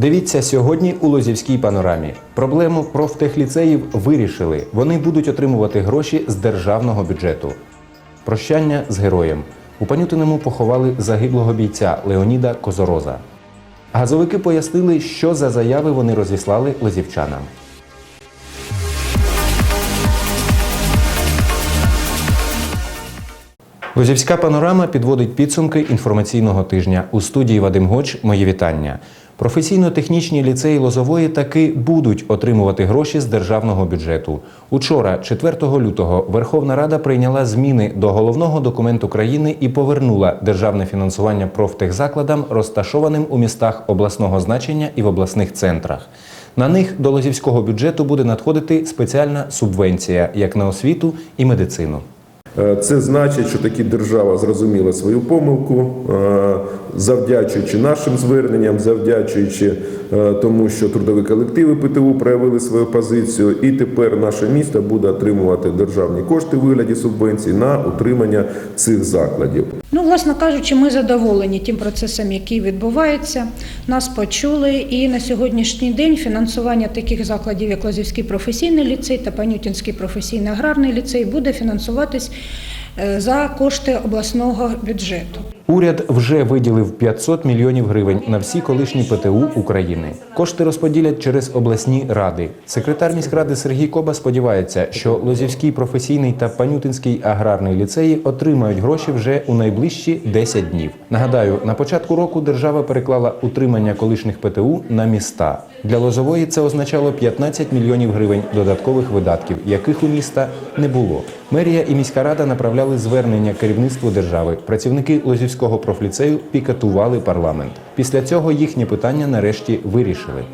Дивіться сьогодні у Лозівській панорамі. Проблему профтехліцеїв вирішили. Вони будуть отримувати гроші з державного бюджету. Прощання з героєм. У Панютиному поховали загиблого бійця Леоніда Козороза. Газовики пояснили, що за заяви вони розіслали лозівчанам. Лозівська панорама підводить підсумки інформаційного тижня. У студії Вадим Гоч. Мої вітання. Професійно-технічні ліцеї Лозової таки будуть отримувати гроші з державного бюджету. Учора, 4 лютого, Верховна Рада прийняла зміни до головного документу країни і повернула державне фінансування профтехзакладам, розташованим у містах обласного значення і в обласних центрах. На них до лозівського бюджету буде надходити спеціальна субвенція як на освіту і медицину. Е, Це значить, що таки держава зрозуміла свою помилку, е, завдячуючи нашим зверненням, завдячуючи е, тому, що трудові колективи ПТУ проявили свою позицію, і тепер наше місто буде отримувати державні кошти у вигляді субвенцій на утримання цих закладів. Ну, власне кажучи, ми задоволені тим процесом, який відбувається. Нас почули, і на сьогоднішній день фінансування таких закладів, як Лозівський професійний ліцей та Панютінський професійний аграрний ліцей, буде фінансуватись за кошти обласного бюджету. Уряд вже виділив 500 мільйонів гривень на всі колишні ПТУ України. Кошти розподілять через обласні ради. Секретар міськради Сергій Коба сподівається, що Лозівський професійний та Панютинський аграрний ліцеї отримають гроші вже у найближчі 10 днів. Нагадаю, на початку року держава переклала утримання колишніх ПТУ на міста. Для Лозової це означало 15 мільйонів гривень додаткових видатків, яких у міста не було. Мерія і міська рада направляли звернення керівництву держави. Працівники Лозівського профліцею пікетували парламент. Після цього їхнє питання нарешті вирішили.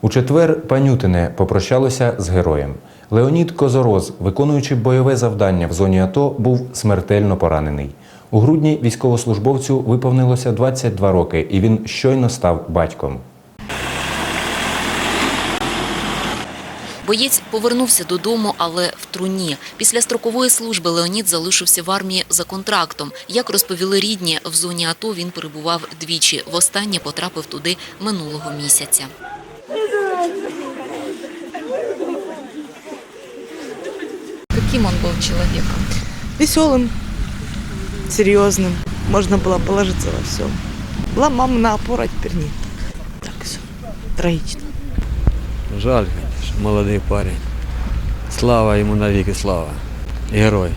У четвер Панютине попрощалося з героєм. Леонід Козороз, виконуючи бойове завдання в зоні АТО, був смертельно поранений. У грудні військовослужбовцю виповнилося 22 роки, і він щойно став батьком. Боєць повернувся додому, але в труні. Після строкової служби Леонід залишився в армії за контрактом. Як розповіли рідні, в зоні АТО він перебував двічі. Востаннє потрапив туди минулого місяця. Яким він був чоловіком? веселым, серьезным. Можно было положиться во все. Была мама на опора, а теперь нет. Так все. Трагично. Жаль, конечно, молодий парень. Слава йому навіки, слава. Герой.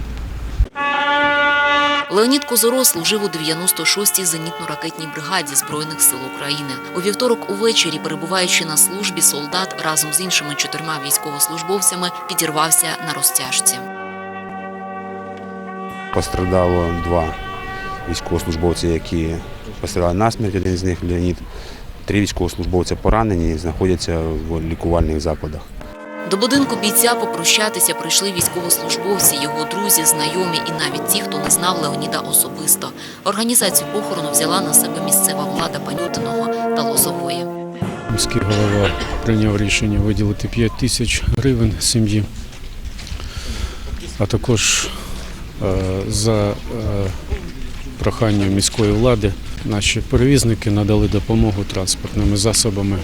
Леонід Козоро служив у 96-й зенітно-ракетній бригаді Збройних сил України. У вівторок увечері, перебуваючи на службі, солдат разом з іншими чотирма військовослужбовцями підірвався на розтяжці. Пострадало два військовослужбовці, які пострадали насмерть, один з них Леонід. Три військовослужбовці поранені, і знаходяться в лікувальних закладах. До будинку бійця попрощатися прийшли військовослужбовці, його друзі, знайомі і навіть ті, хто не знав Леоніда особисто. Організацію похорону взяла на себе місцева влада Панютиного та Лозової. Міський голова прийняв рішення виділити 5 тисяч гривень сім'ї, а також е, за е, проханням міської влади наші перевізники надали допомогу транспортними засобами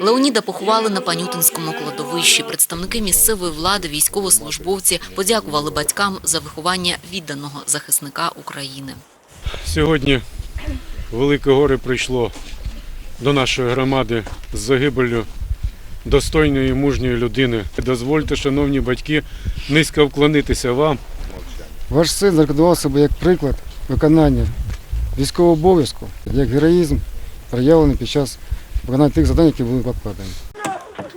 Леоніда поховали на Панютинському кладовищі. Представники місцевої влади, військовослужбовці подякували батькам за виховання відданого захисника України. Сьогодні Велике горе прийшло до нашої громади з загибеллю достойної і мужньої людини. Дозвольте, шановні батьки, низько вклонитися вам. Ваш син зарекомендував себе як приклад виконання військового обов'язку, як героїзм, проявлений під час виконання тих завдань, які були покладені.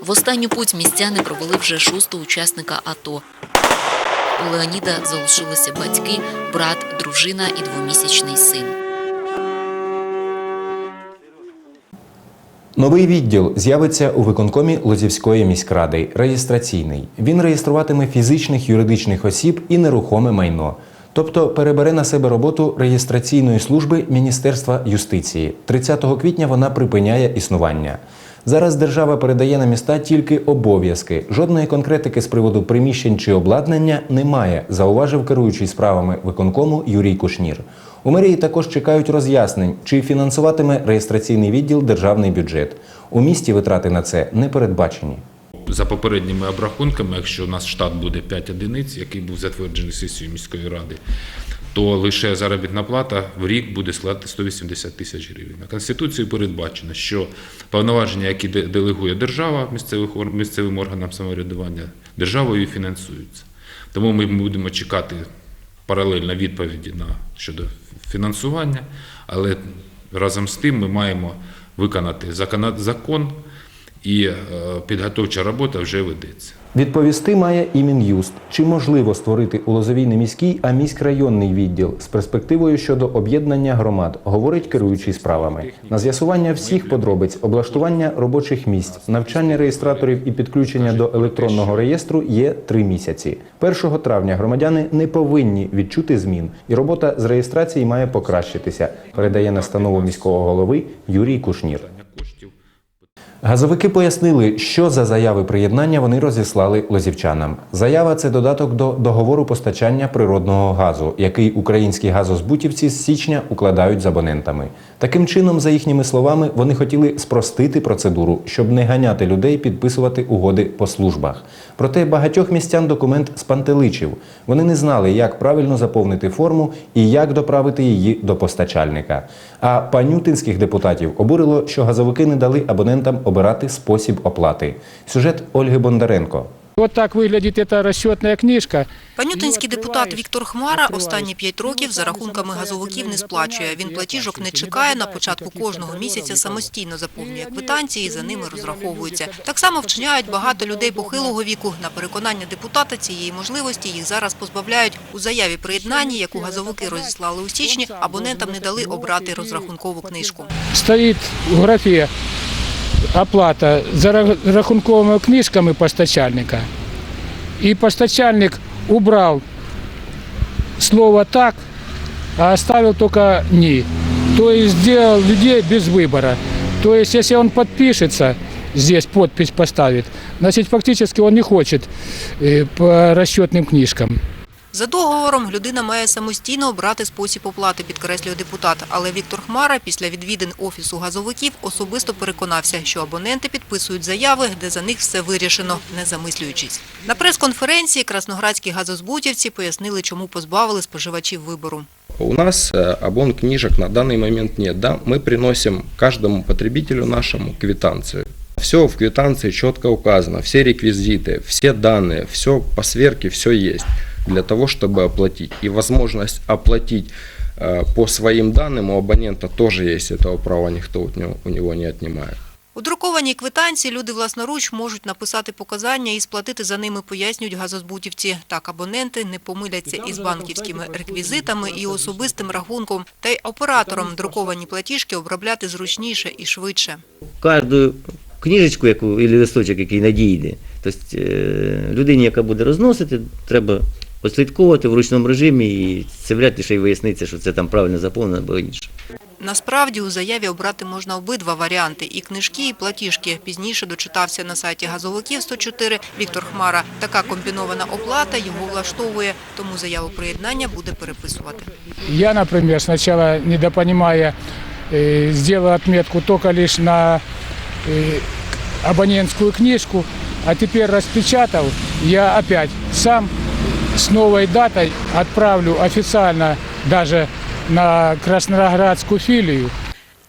В останню путь містяни провели вже шостого учасника АТО. У Леоніда залишилися батьки, брат, дружина і двомісячний син. Новий відділ з'явиться у виконкомі Лозівської міськради. Реєстраційний. Він реєструватиме фізичних юридичних осіб і нерухоме майно. Тобто перебере на себе роботу реєстраційної служби Міністерства юстиції. 30 квітня вона припиняє існування. Зараз держава передає на міста тільки обов'язки. Жодної конкретики з приводу приміщень чи обладнання немає, зауважив керуючий справами виконкому Юрій Кушнір. У мерії також чекають роз'яснень, чи фінансуватиме реєстраційний відділ державний бюджет. У місті витрати на це не передбачені. За попередніми обрахунками, якщо у нас штат буде 5 одиниць, який був затверджений сесією міської ради, то лише заробітна плата в рік буде складати 180 тисяч гривень. На Конституцією передбачено, що повноваження, які делегує держава місцевих місцевим органам самоврядування, державою фінансуються. Тому ми будемо чекати паралельно відповіді на щодо фінансування, але разом з тим ми маємо виконати закон, і е, підготовча робота вже ведеться. Відповісти має і Мін'юст. Чи можливо створити у Лозовій не міський, а міськрайонний відділ з перспективою щодо об'єднання громад, говорить керуючий справами. На з'ясування всіх подробиць, облаштування робочих місць, навчання реєстраторів і підключення до електронного реєстру є три місяці. 1 травня громадяни не повинні відчути змін, і робота з реєстрації має покращитися. Передає настанову міського голови Юрій Кушнір. Газовики пояснили, що за заяви приєднання вони розіслали лозівчанам. Заява це додаток до договору постачання природного газу, який українські газозбутівці з січня укладають з абонентами. Таким чином, за їхніми словами, вони хотіли спростити процедуру, щоб не ганяти людей підписувати угоди по службах. Проте багатьох містян документ спантеличив. Вони не знали, як правильно заповнити форму і як доправити її до постачальника. А панютинських депутатів обурило, що газовики не дали абонентам обирати спосіб оплати. Сюжет Ольги Бондаренко. Вот так выглядит эта расчетная книжка. Панютинський депутат Віктор Хмара останні п'ять років за рахунками газовиків не сплачує. Він платіжок не чекає, на початку кожного місяця самостійно заповнює квитанції і за ними розраховується. Так само вчиняють багато людей похилого віку. На переконання депутата цієї можливості їх зараз позбавляють. У заяві приєднання, яку газовики розіслали у січні, абонентам не дали обрати розрахункову книжку. Стоит в графе оплата за ра- рахунковими книжками постачальника. И постачальник убрал слово «так», а оставил только «ни». То есть сделал людей без выбора. То есть если он подпишется, здесь подпись поставит, значит фактически он не хочет э, по расчетным книжкам. За договором людина має самостійно обрати спосіб оплати, підкреслює депутат. Але Віктор Хмара після відвідин офісу газовиків особисто переконався, що абоненти підписують заяви, де за них все вирішено, не замислюючись. На прес-конференції красноградські газозбутівці пояснили, чому позбавили споживачів вибору. У нас э, обон книжек на данный момент нет. Да? Мы приносим каждому потребителю нашему квитанцию. Все в квитанции четко указано, все реквизиты, все данные, все по сверке, все есть для того, чтобы оплатить. И возможность оплатить э, по своим данным у абонента тоже есть. Этого права никто у него, у него не отнимает. У друкованій квитанції люди власноруч можуть написати показання і сплатити за ними, пояснюють газозбутівці. Так абоненти не помиляться із банківськими реквізитами і особистим рахунком. Та й операторам друковані платіжки обробляти зручніше і швидше. кожну книжечку, яку і листочок, який надійде. Тобто е, людині, яка буде розносити, треба послідковувати в ручному режимі і це вряд ли ще й виясниться, що це там правильно заповнено або інше. Насправді у заяві обрати можна обидва варіанти – і книжки, і платіжки. Пізніше дочитався на сайті газовиків 104 Віктор Хмара. Така комбінована оплата його влаштовує, тому заяву приєднання буде переписувати. Я, например, сначала, недопонимая, э, сделал отметку только лишь на э, абонентскую книжку, а теперь распечатал, я опять сам с новой датой отправлю официально даже на Красноградскую филию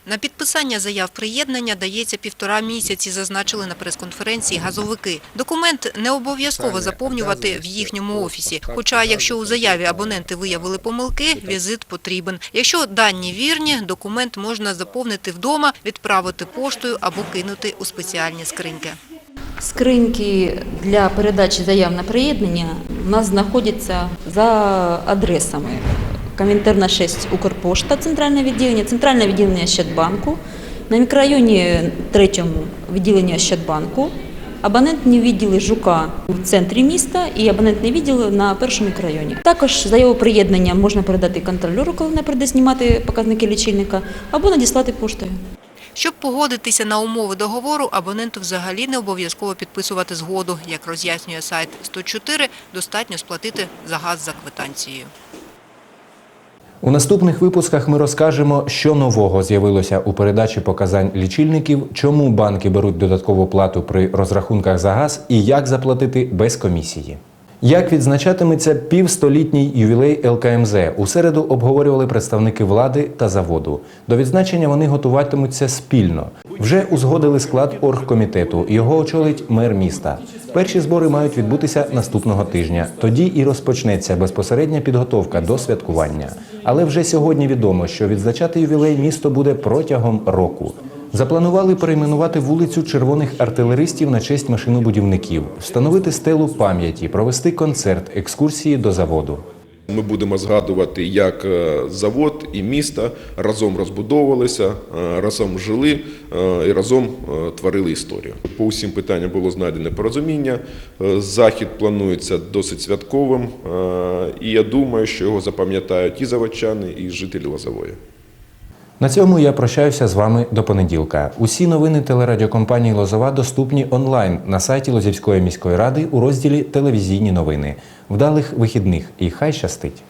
На підписання заяв приєднання дається півтора місяці, зазначили на прес-конференції газовики. Документ не обов'язково заповнювати в їхньому офісі. Хоча, якщо у заяві абоненти виявили помилки, візит потрібен. Якщо дані вірні, документ можна заповнити вдома, відправити поштою або кинути у спеціальні скриньки. Скриньки для передачі заяв на приєднання у нас знаходяться за адресами. Комінтерна 6 Укрпошта, центральне відділення, центральне відділення Ощадбанку, на мікрорайоні 3 відділення Ощадбанку, абонентні відділи Жука в центрі міста і абонентний відділ на першому мікрорайоні. Також заяву приєднання можна передати контролеру, коли вона прийде знімати показники лічильника, або надіслати поштою. Щоб погодитися на умови договору, абоненту взагалі не обов'язково підписувати згоду. Як роз'яснює сайт 104, достатньо сплатити за газ за квитанцією. У наступних випусках ми розкажемо, що нового з'явилося у передачі показань лічильників, чому банки беруть додаткову плату при розрахунках за газ і як заплатити без комісії. Як відзначатиметься півстолітній ювілей ЛКМЗ? У середу обговорювали представники влади та заводу. До відзначення вони готуватимуться спільно. Вже узгодили склад оргкомітету. Його очолить мер міста. Перші збори мають відбутися наступного тижня. Тоді і розпочнеться безпосередня підготовка до святкування. Але вже сьогодні відомо, що відзначати ювілей місто буде протягом року. Запланували перейменувати вулицю червоних артилеристів на честь машинобудівників, встановити стелу пам'яті, провести концерт, екскурсії до заводу. Ми будемо згадувати, як е, завод і місто разом розбудовувалися, е, разом жили е, і разом творили історію. По усім питанням було знайдене порозуміння. Захід планується досить святковим, і я думаю, що його запам'ятають і заводчани, і жителі Лозової. На цьому я прощаюся з вами до понеділка. Усі новини телерадіокомпанії Лозова доступні онлайн на сайті Лозівської міської ради у розділі Телевізійні новини. Вдалих вихідних і хай щастить!